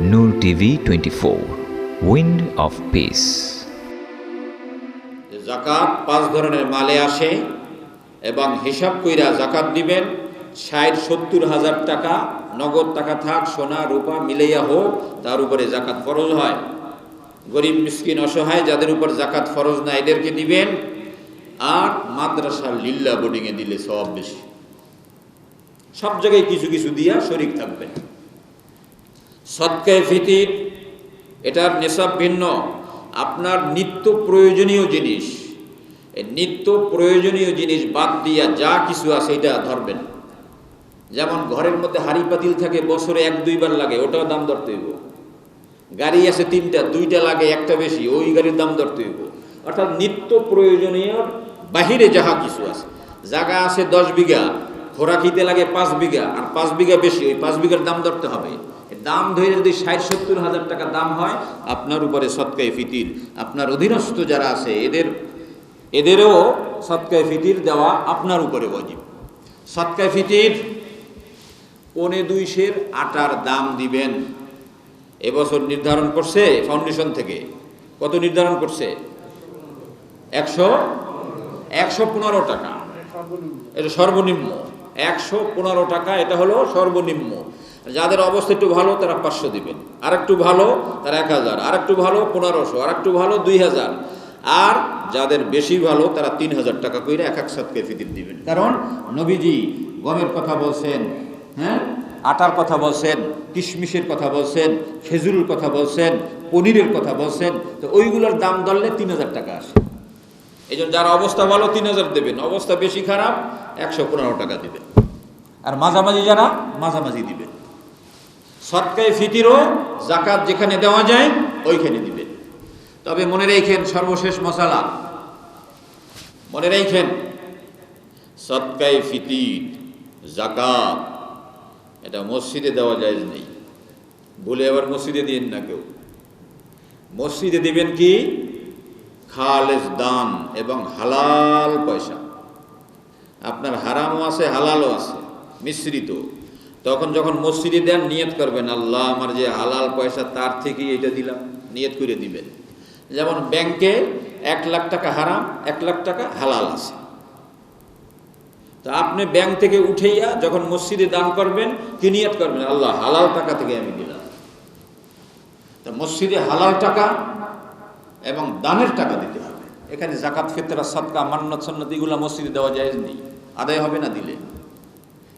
Noor TV twenty four wind of peace জাকাত পাঁচ ধরনের মালে আসে এবং হিসাব কইরা জাকাত দিবেন, ষাট, সত্তর হাজার টাকা, নগদ টাকা থাক, সোনা, রূপা, মিলাইয়া হোক, তার উপরে জাকাত ফরজ হয়। গরিব, মিসকিন, অসহায়, যাদের উপর জাকাত ফরজ না, এদেরকে দিবেন। আর মাদ্রাসা লিল্লা বোর্ডিংয়ে দিলে সব বেশি। সব জায়গায় কিছু কিছু দিয়া শরিক থাকবেন। সৎকায় ফিতির এটার নেশাব ভিন্ন। আপনার নিত্য প্রয়োজনীয় জিনিস নিত্য প্রয়োজনীয় জিনিস বাদ দিয়া যা কিছু আছে এটা ধরবেন। যেমন ঘরের মধ্যে হাড়ি পাতিল থাকে, বছরে এক, দুইবার লাগে, ওটাও দাম ধরতে হইব। গাড়ি আছে তিনটা, দুইটা লাগে, একটা বেশি, ওই গাড়ির দাম ধরতে হইব। অর্থাৎ নিত্য প্রয়োজনীয়, বাহিরে যাহা কিছু আছে। জায়গা আছে দশ বিঘা খোরাকিতে লাগে পাঁচ বিঘা, আর পাঁচ বিঘা বেশি, ওই পাঁচ বিঘার দাম ধরতে হবে। দাম ধরে যদি ষাট, সত্তর হাজার টাকা দাম হয়, আপনার উপরে সৎকায় ফিতির। আপনার অধীনস্থ যারা আছে, এদের, এদেরও সৎকায় ফিতির দেওয়া আপনার উপরে অজীব সৎকায় ফিতির পনে দুই সের আটার দাম দিবেন। এবছর নির্ধারণ করছে ফাউন্ডেশন থেকে। কত নির্ধারণ করছে? একশো একশো পনেরো টাকা। এটা সর্বনিম্ন। একশো পনেরো টাকা, এটা হলো সর্বনিম্ন। যাদের অবস্থা একটু ভালো, তারা পাঁচশো দিবেন আর একটু ভালো, তারা এক হাজার। আর একটু ভালো, পনেরোশো। আর একটু ভালো, দুই হাজার। আর যাদের বেশি ভালো, তারা তিন হাজার টাকা করে এক এক সাথে ফিতির দিবেন। কারণ নবীজি গমের কথা বলছেন হ্যাঁ? আটার কথা বলছেন, কিশমিশের কথা বলছেন, খেজুরের কথা বলছেন, পনিরের কথা বলছেন, তো ওইগুলোর দাম ধরলে তিন হাজার টাকা আসে। এই জন্য যার অবস্থা ভালো, তিন হাজার দেবেন। অবস্থা বেশি খারাপ, একশো পনেরো টাকা দেবেন। আর মাঝামাঝি যারা, মাঝামাঝি দিবেন। সৎকায় ফিতিরও জাকাত যেখানে দেওয়া যায়, ওইখানে দিবেন তবে মনে রেখেন সর্বশেষ মশালা। মনে রেখেন, সৎকায় ফিতির জাকাত এটা মসজিদে দেওয়া যায় নেই। বলে আবার মসজিদে দিন না কেউ। মসজিদে দিবেন কি? খালেজ দান এবং হালাল পয়সা। আপনার হারামও আছে, হালালও আছে, মিশ্রিত। তখন যখন মসজিদে দেন, নিয়ত করবেন, আল্লাহ আমার যে হালাল পয়সা তার থেকেই এটা দিলাম, নিয়ত করে দিবেন। যেমন ব্যাংকে এক লাখ টাকা হারাম, এক লাখ টাকা হালাল আছে। তো আপনি ব্যাংক থেকে উঠেইয়া যখন মসজিদে দান করবেন, কি নিয়ত করবেন? আল্লাহ, হালাল টাকা থেকে আমি দিলাম। তা মসজিদে হালাল টাকা এবং দানের টাকা দিতে হবে। এখানে জাকাত ফিতরা সৎকা মান্নত সন্নত এগুলো মসজিদে দেওয়া যায় নেই। আদায় হবে না দিলে।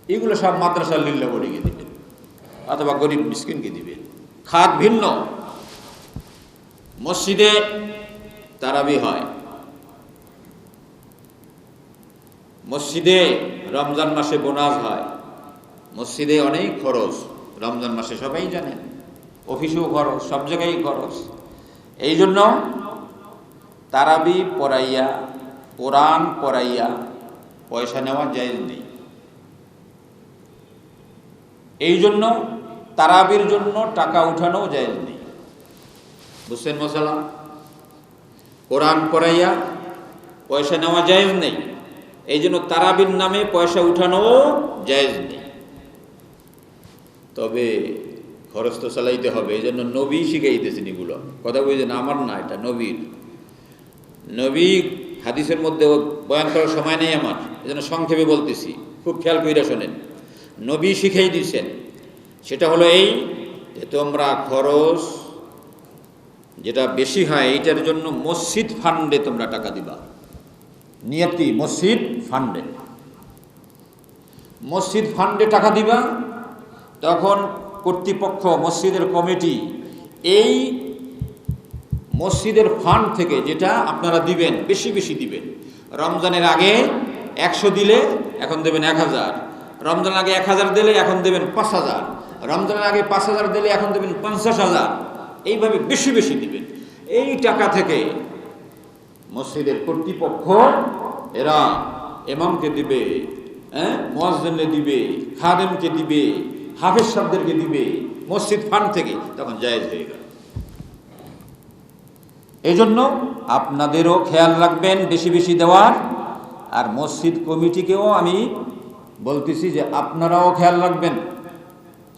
এগুলো সব মাদ্রাসার লিল্লা দিবেন অথবা গরিব মিসকিনকে দিবেন খাত ভিন্ন। মসজিদে তারাবি হয়। মসজিদে রমজান মাসে বোনাস হয়। মসজিদে অনেক খরচ, রমজান মাসে সবাই জানেন অফিসেও খরচ, সব জায়গায় খরচ। এই জন্য তারাবি পড়াইয়া, কোরআন পড়াইয়া পয়সা নেওয়া যায় নেই। এই জন্য তারাবির জন্য টাকা উঠানো যায় নেই। বুঝছেন মশালা? কোরআন পড়াইয়া পয়সা নেওয়া যায় নেই। এই জন্য তারাবির নামে পয়সা উঠানো জায়েজ নেই। তবে খরচ তো চালাইতে হবে এই জন্য নবী শিখাইতেছেন এগুলো। কথা বুঝছেন আমার না, এটা নবীর। নবী হাদিসের মধ্যে বয়ান করার সময় নেই আমার এই জন্য সংক্ষেপে বলতেছি। খুব খেয়াল কইরা শোনেন। নবী শিখাই দিয়েছেন। সেটা হলো এই যে তোমরা খরচ যেটা বেশি হয়, এইটার জন্য মসজিদ ফান্ডে তোমরা টাকা দিবা। নিয়তি, মসজিদ ফান্ডে। মসজিদ ফান্ডে টাকা দিবা, তখন কর্তৃপক্ষ, মসজিদের কমিটি এই মসজিদের ফান্ড থেকে যেটা আপনারা দিবেন, বেশি বেশি দিবেন। রমজানের আগে একশো দিলে এখন দেবেন এক হাজার। রমজানের আগে এক হাজার দিলে এখন দেবেন পাঁচ হাজার। রমজানের আগে পাঁচ হাজার দিলে এখন দেবেন পঞ্চাশ হাজার। এইভাবে বেশি বেশি দিবেন। এই টাকা থেকে মসজিদের কর্তৃপক্ষ, এরা এমামকে দিবে হ্যাঁ মোয়াজ্জেনকে দিবে, খাদেমকে দিবে, হাফেজ সাহেবদেরকে দিবে, মসজিদ ফান্ড থেকে তখন জায়েজ হয়ে গেল। এই জন্য আপনাদেরও খেয়াল রাখবেন বেশি বেশি দেওয়ার। আর মসজিদ কমিটিকেও আমি বলতেছি যে আপনারাও খেয়াল রাখবেন।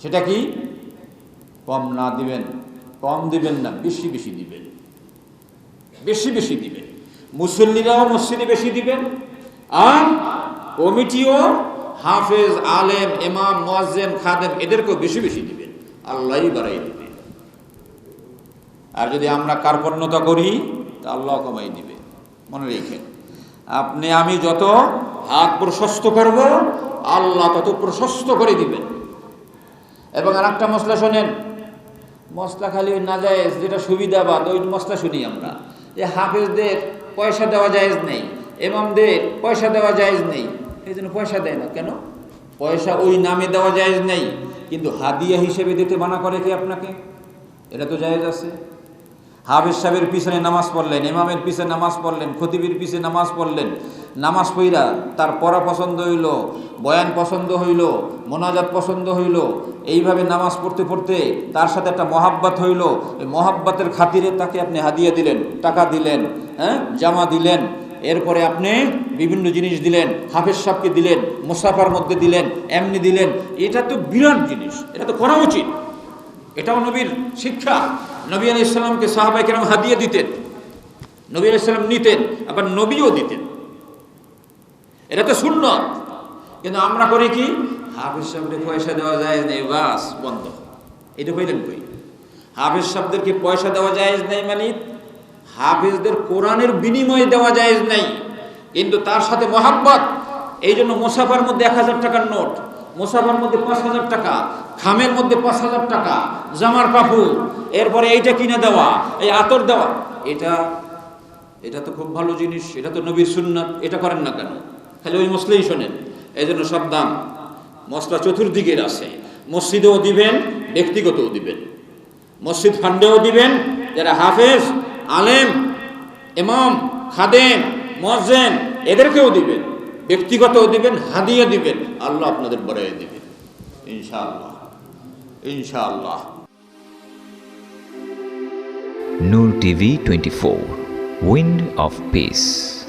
সেটা কি? কম না দিবেন। কম দিবেন না, বেশি বেশি দিবেন। বেশি বেশি দিবেন। মুসল্লিরাও মসজিদে বেশি দিবেন। আর কমিটিও হাফেজ, আলেম এমাম মোয়াজ্জেম খাদেম এদেরকেও বেশি বেশি দিবেন। আল্লাহই বাড়াই দিবে। আর যদি আমরা কার্পণ্যতা করি, তা আল্লাহ কমাই দিবে। মনে রেখেন। আপনি, আমি যত হাত প্রশস্ত করব আল্লাহ তত প্রশস্ত করে দিবেন। এবং আর একটা মশলা শোনেন, মশলা খালি ওই নাজায়েজ, যেটা সুবিধাবাদ ওই মশলা শুনি আমরা। যে হাফেজদের পয়সা দেওয়া জায়েজ নেই এমামদের পয়সা দেওয়া জায়েজ নেই। এই জন্য পয়সা দেয় না, কেন? পয়সা ওই নামে দেওয়া জায়েজ নেই, কিন্তু হাদিয়া হিসেবে দিতে মানা করে কি আপনাকে? এটা তো জায়েজ আছে। হাফেজ সাহেবের পিছনে নামাজ পড়লেন, ইমামের পিছনে নামাজ পড়লেন, খতিবের পিছনে নামাজ পড়লেন নামাজ পইরা তার পড়া পছন্দ হইল, বয়ান পছন্দ হইল, মোনাজাত পছন্দ হইল, এইভাবে নামাজ পড়তে পড়তে তার সাথে একটা মহাব্বাত হইল। এই মহাব্বাতের খাতিরে তাকে আপনি হাদিয়া দিলেন, টাকা দিলেন হ্যাঁ জামা দিলেন, এরপরে আপনি বিভিন্ন জিনিস দিলেন, হাফেজ সাহেবকে দিলেন, মুসাফার মধ্যে দিলেন, এমনি দিলেন। এটা তো বিরাট জিনিস, এটা তো করা উচিত। এটাও নবীর শিক্ষা। নবী আলি ইসলামকে সাহাবাই কেরাম হাদিয়া দিতেন, নবী আলি ইসলাম নিতেন, আবার নবীও দিতেন। এটা তো শূন্য। কিন্তু আমরা করি কি? হাফিজ সাহেবকে পয়সা দেওয়া যায় নেই, বাস, বন্ধ। এটা কইলেন কই? হাফিজ সাহেবদেরকে পয়সা দেওয়া যায় নেই মানে হাফিজদের কোরআনের বিনিময়ে দেওয়া যায় নাই। কিন্তু তার সাথে মহাব্বত। এই জন্য মোসাফার মধ্যে এক হাজার টাকার নোট, মোসাফার মধ্যে পাঁচ হাজার টাকা, খামের মধ্যে পাঁচ হাজার টাকা, জামার কাপড় এরপরে এইটা কিনে দেওয়া, এই আতর দেওয়া। এটা এটা তো খুব ভালো জিনিস, এটা তো নবীর সুন্নাত, এটা করেন না কেন? খালি ওই মশলাই শোনেন। এই জন্য সব দাম। মশলা চতুর্দিকের আছে। মসজিদেও দিবেন, ব্যক্তিগতও দিবেন। মসজিদ ফান্ডেও দিবেন, যারা হাফেজ, আলেম, ইমাম, খাদেম মজেন এদেরকেও দিবেন। ব্যক্তিগতও দিবেন, হাদিয়া দিবেন। আল্লাহ আপনাদের বড়াই দিবেন ইনশাআল্লাহ। ইনশাআল্লাহ। Noor TV 24 Wind of Peace